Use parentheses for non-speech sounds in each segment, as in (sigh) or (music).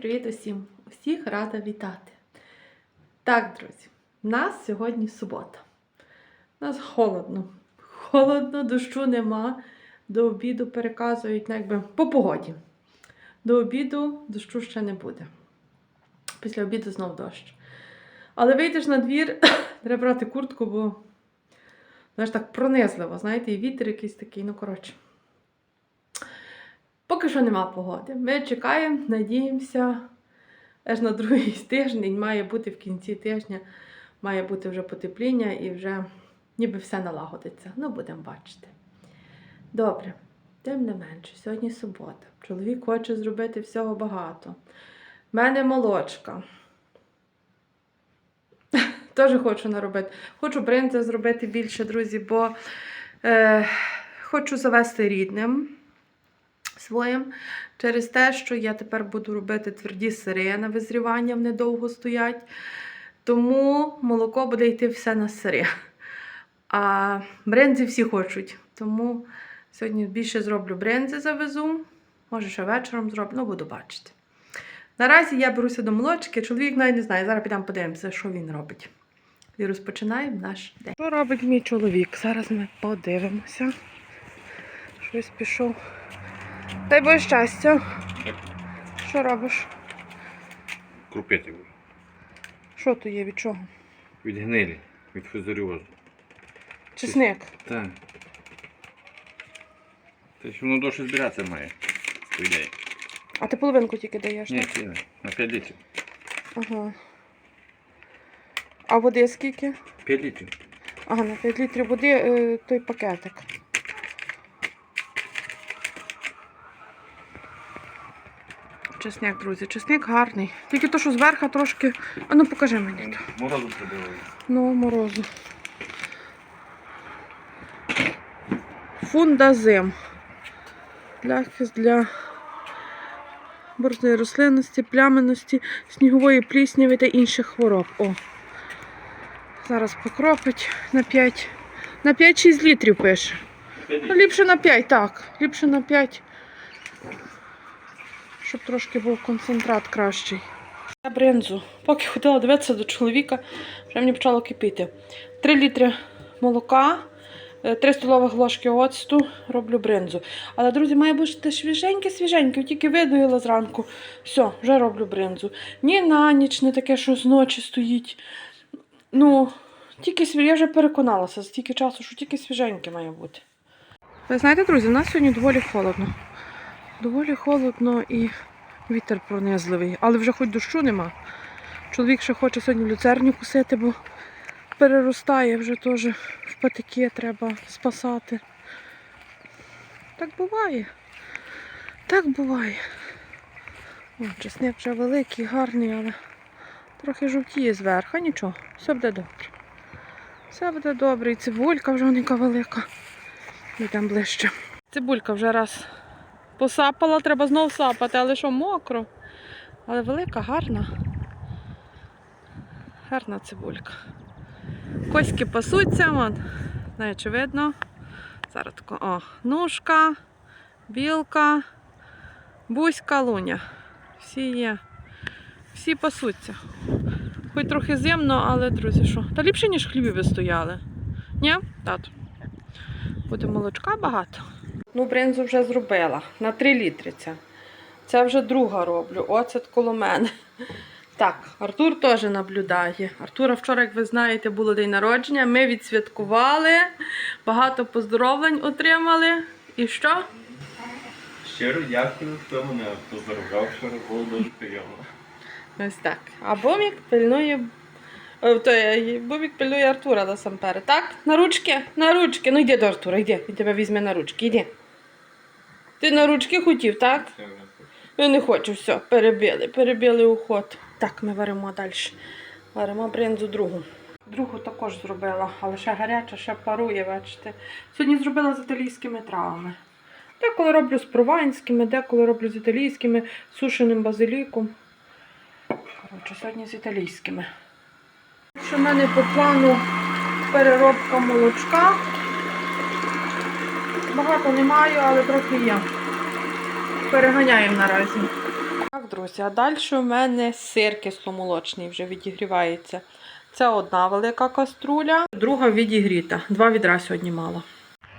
Привіт усім! Усіх рада вітати. Так, друзі, в нас сьогодні субота. У нас холодно. Холодно, дощу нема. До обіду переказують ну, якби, по погоді. До обіду дощу ще не буде. Після обіду знов дощ. Але вийдеш на двір, (coughs) треба брати куртку, бо знаєш, так пронизливо, знаєте, і вітер якийсь такий, ну коротше. Поки що нема погоди. Ми чекаємо, надіємося. Аж на другий (laughs) тиждень має бути в кінці тижня, має бути вже потепління і вже ніби все налагодиться. Ну, будемо бачити. Добре, тим не менше, сьогодні субота. Чоловік хоче зробити всього багато. В мене молочка. (laughs) Теж хочу наробити. Хочу бринза зробити більше, друзі, бо е, хочу завести рідним своїм через те, що я тепер буду робити тверді сири на визрівання, вони довго стоять. Тому молоко буде йти все на сири. А брензи всі хочуть. Тому сьогодні більше зроблю брензи завезу. Може, ще вечором зроблю, ну буду бачити. Наразі я беруся до молочки, чоловік навіть не знає. Зараз підемо подивимося, що він робить. І розпочинаємо наш день. Що робить мій чоловік? Зараз ми подивимося. Щось пішов. Дай Боже щастя. Що робиш? Крупити Що то є від чого? від гнилі, від фузаріозу. Чесник. Так. Те, що воно довше збиратися має. По ідеї. А ти половинку тільки даєш, Ні, так? ціле. На 5 літрів. Ага. А води скільки? 5 літрів. Ага, на 5 літрів води е, той пакетик. Чесник, друзі, чесник гарний. Тільки то, що зверху трошки. А ну покажи мені. Морозу прибили. Ну, морозу. Фундазим. Захист для борзої рослинності, плямяності, снігової плісняви та інших хвороб. О. Зараз покропить на 5. На 5-6 літрів пише. Ну, ліпше на 5, так. Ліпше на 5. Щоб трошки був концентрат кращий. Я бринзу. Поки ходила дивитися до чоловіка, вже мені почало кипіти. 3 літри молока, 3 столових ложки оцту, роблю бринзу. Але, друзі, має бути свіженьке-свіженьке, тільки видоїла зранку. Все, вже роблю бринзу. Ні на ніч, не таке, що зночі стоїть. Ну, тільки свіж... я вже переконалася стільки часу, що тільки свіженьке має бути. Ви знаєте, друзі, у нас сьогодні доволі холодно. Доволі холодно і вітер пронизливий, але вже хоч дощу нема. Чоловік ще хоче сьогодні люцерню кусити, бо переростає вже теж в патики треба спасати. Так буває. Так буває. О, чесник вже великий, гарний, але трохи жовтіє зверху, нічого, все буде добре. Все буде добре. І цибулька вже велика. Йдемо ближче. Цибулька вже раз посапала, треба знову сапати, але що мокро. Але велика, гарна. Гарна цибулька. Коськи пасуться, вон. Не, видно. Зараз тако. О, нушка, білка, бузька, луня. Всі є. Всі пасуться. Хоч трохи зимно, але, друзі, що? Та ліпше, ніж хлібі ви стояли. Ні? Тату. Буде молочка багато. Ну, бринзу вже зробила. На 3 літри ця. Це вже друга роблю. Оцет коло мене. Так, Артур теж наблюдає. Артура вчора, як ви знаєте, було день народження. Ми відсвяткували, багато поздоровлень отримали. І що? Щиро дякую, хто мене поздоровляв, вчора було дуже приємно. Ось так. А Бомік пильнує. О, то є, пильнує Артура насамперед. Так? На ручки? На ручки. Ну йди до Артура, йди. Він тебе візьме на ручки, йди. Ти на ручки хотів, так? Я не хочу, все, перебили, перебили уход. Так, ми варимо далі. Варимо бринзу другу. Другу також зробила, але ще гаряча, ще парує, бачите. Сьогодні зробила з італійськими травами. Деколи роблю з прованськими, деколи роблю з італійськими, сушеним базиліком. Коротше, сьогодні з італійськими. Що в мене по плану переробка молочка. Багато не маю, але трохи є. Переганяємо наразі. Так, друзі, а далі у мене сир кисломолочний вже відігрівається. Це одна велика каструля, друга відігріта. Два відра сьогодні мало.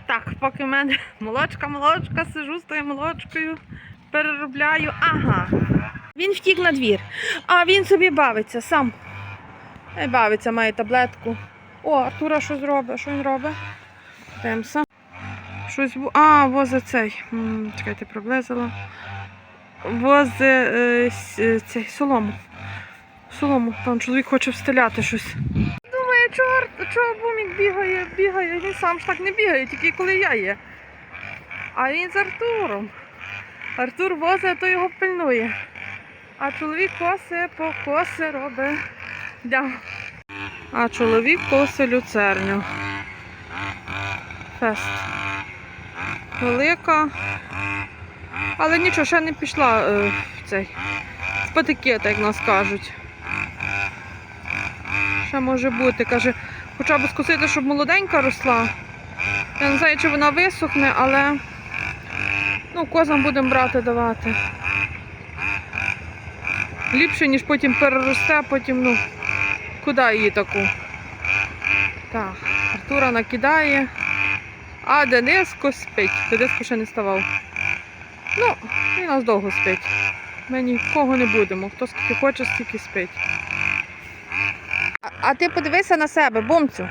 Так, поки в мене молочка, молочка, сижу з тою молочкою, переробляю. Ага. Він втік на двір. А він собі бавиться сам. Бавиться, має таблетку. О, Артура щось робить. Що він робить? Темса. Щось. А, возить цей. Чекайте, приблизила. Возить е, цей солому. Солому. Там чоловік хоче встиляти щось. Думаю, чорт, чого бумік бігає, бігає. Він сам ж так не бігає, тільки коли я є. А він з Артуром. Артур возить, то його пильнує. А чоловік коси по коси робить. Да. А чоловік коси люцерню. Фест. Велика. Але нічого, ще не пішла е, в цей. В патикета, як нас кажуть. Ще може бути. Каже, хоча б скосити, щоб молоденька росла. Я не знаю, чи вона висохне, але ну, козам будемо брати давати. Ліпше, ніж потім переросте, потім, ну, куди її таку? Так, Артура накидає. А Дениско спить. Дениско ще не ставав. Ну, він нас довго спить. Ми нікого не будемо. Хто скільки хоче, стільки спить. А, а ти подивися на себе, бомцю.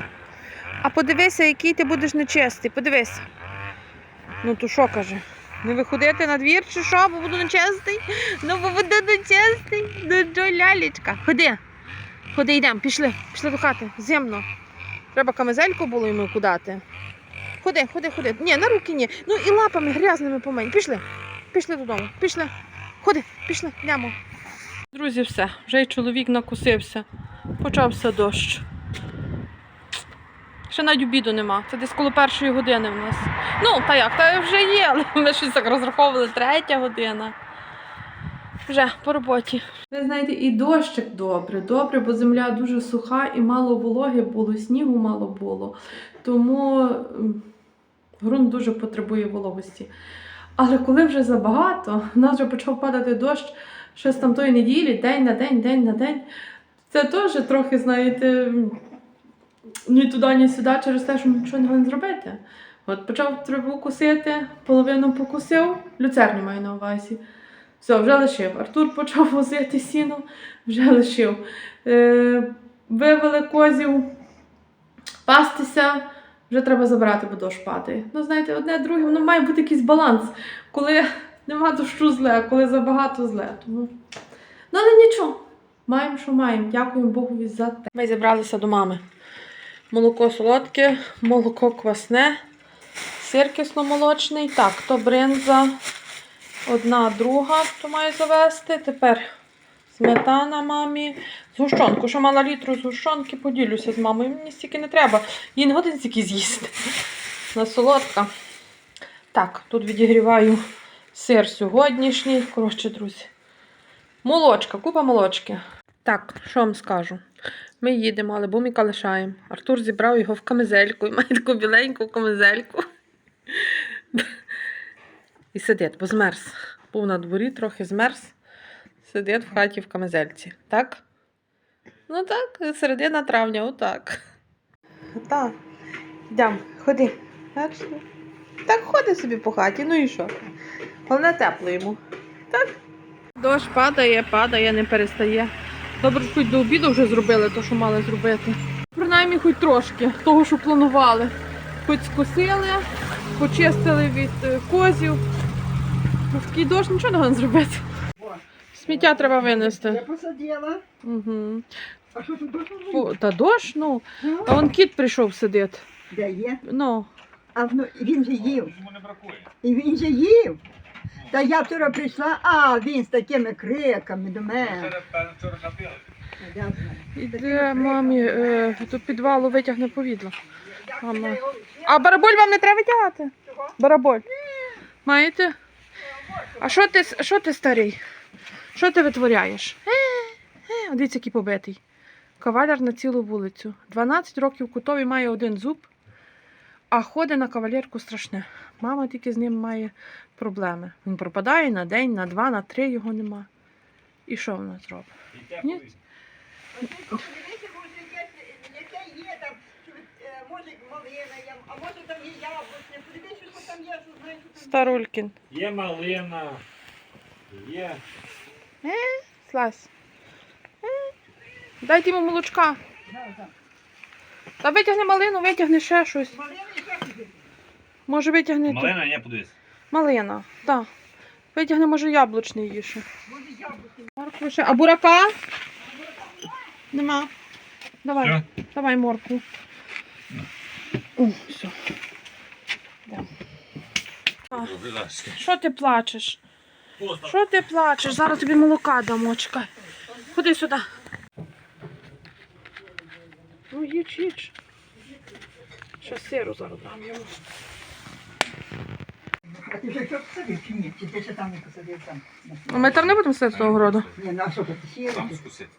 А подивися, який ти будеш нечистий. Подивись. Ну то що каже? Не виходити на двір чи що, бо буду нечистий? Ну, бо буду нечистий. Ну, що, лялечка. Ходи. Ходи, йдемо, пішли, пішли до хати. Зимно. Треба камизельку було йому кудати. Ходи, ходи, ходи. Ні, на руки ні. Ну і лапами грязними помень. Пішли. Пішли додому. Пішли. Ходи, пішли, йдемо. Друзі, все. Вже й чоловік накусився. Почався дощ. Ще навіть обіду нема. Це десь коло першої години в нас. Ну, та як, та вже є, але (laughs) ми щось так розраховували третя година. Вже по роботі. Ви знаєте, і дощик добре, добре, бо земля дуже суха і мало вологи було, снігу мало було. Тому м, ґрунт дуже потребує вологості. Але коли вже забагато, в нас вже почав падати дощ ще з тамтої неділі, день на день, день на день. Це теж трохи, знаєте, ні туди, ні сюди через те, що нічого не зробити. От почав траву кусити, половину покусив, люцерню маю на увазі. Все, вже лишив. Артур почав возити сіно, вже лишив. Е, вивели козів, пастися, вже треба забирати, бо дощ. Ну, знаєте, одне друге, воно має бути якийсь баланс. Коли нема дощу зле, а коли забагато зле. Тому... Ну, але нічого. Маємо, що маємо. Дякуємо Богові за те. Ми зібралися до мами. Молоко солодке, молоко квасне, сир кисломолочний. Так, то бринза, одна, друга, то маю завести. Тепер сметана мамі. Згущенку. Що мала літру згущенки, поділюся з мамою. Мені стільки не треба. Їй не годин стільки з'їсти. На солодка. Так, тут відігріваю сир сьогоднішній. Коротше, друзі. Молочка, купа молочки. Так, що вам скажу? Ми їдемо, але буміка лишаємо. Артур зібрав його в камизельку і має таку біленьку камизельку. І сидить, бо змерз. Був на дворі, трохи змерз. Сидить в хаті в камизельці. Так? Ну так, середина травня, отак. Так. Йдемо, ходи. Так ходи собі по хаті, ну і що? Головне тепло йому. Так? Дощ падає, падає, не перестає. Добре, що хоч до обіду вже зробили те, що мали зробити. Принаймні хоч трошки того, що планували. Хоч скосили, почистили від е, козів. В такий дощ нічого не зробити. Сміття треба Я винести. посадила. Угу. А що тут Фу, та дощ, ну. А вон кіт прийшов сидить. Де є? Ну. А ну, він же їв. І він же їв. Та я вчора прийшла, а він з такими криками до мене. Я знаю. Іде мамі е, до підвалу витягне повідло. Мама. А бараболь вам не треба витягати? Бараболь. Маєте? А що ти, що ти старий? Що ти витворяєш? Е, е, дивіться, який побитий. Кавалер на цілу вулицю. 12 років кутовий має один зуб, а ходить на кавалерку страшне. Мама тільки з ним має проблеми. Він пропадає на день, на два, на три його нема. І що вона зробить? Ні? Може, є- яке є е. Слазь. Дайте йому молочка. Та витягни малину, витягни ще щось. Може витягни ту- Малина, я подивись. малина. Так. Витягни, може, яблучний її ще. Може ще. А бурака? Нема. Давай, Що? давай моркву. О, все. Що ти плачеш? Що ти плачеш? Зараз тобі молока дамо, чекай. Ходи сюди. Ну, їдь, їдь. Ще сиру зараз дам йому. А ти вже що посадив чи ні? Чи ти ще там не посадив там? А ми там не будемо сидіти з того городу. Ні, ну а що ти сіяти? Там скусити.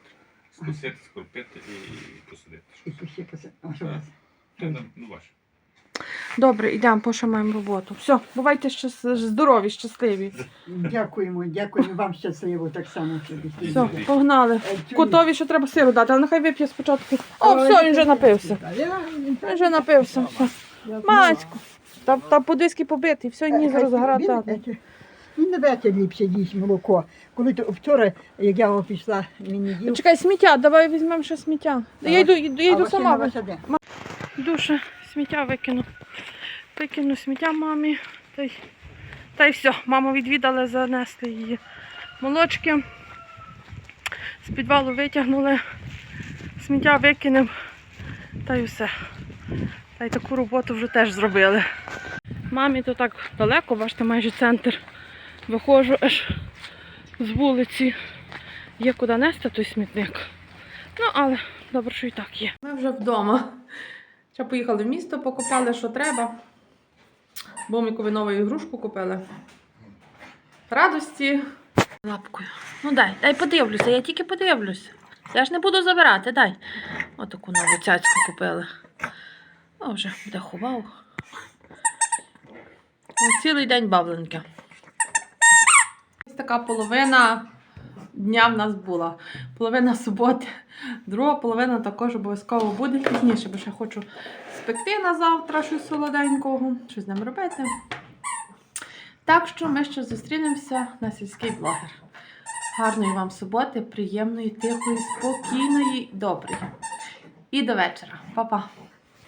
Скусити, скрупити і посадити. І ще посадив. А що. Ну, ну, ваше. Добре, йдемо, бо ще маємо роботу. Все, бувайте щас... здорові, щасливі. Дякуємо, дякуємо вам щасливо так само. Все, погнали. Е. Котові ще треба сиру дати, але нехай вип'є спочатку. О, все, він вже напився. Він вже напився. Все. Мацьку. Та, та подиски побитий, все, ні, зараз. Він, він не вете ліпше їсть молоко. Коли то вчора, як я його пішла, він не їв. Чекай, сміття, давай візьмемо ще сміття. Я йду, я йду сама. Василь Сміття викину. Викину сміття мамі. Та й, та й все. Маму відвідали занести її молочки. З підвалу витягнули, сміття викинемо. Та й все. Та й таку роботу вже теж зробили. Мамі то так далеко, бачите, майже центр. Виходжу аж з вулиці. Є куди нести той смітник. Ну, але добре, що і так є. Ми вже вдома. Ще поїхали в місто, покупали, що треба. Бомікові нову ігрушку купили. Радості. Лапкою. Ну дай, дай подивлюся, я тільки подивлюся. Я ж не буду забирати, дай. Отаку нову цяцьку купили. О, вже буде ховав. Цілий день бавленьке. Ось така половина дня в нас була. Половина суботи, друга половина також обов'язково буде пізніше, бо ще хочу спекти на завтра щось солоденького, щось з ним робити. Так що ми ще зустрінемося на сільський блогер. Гарної вам суботи, приємної, тихої, спокійної, доброї. І до вечора. Па-па!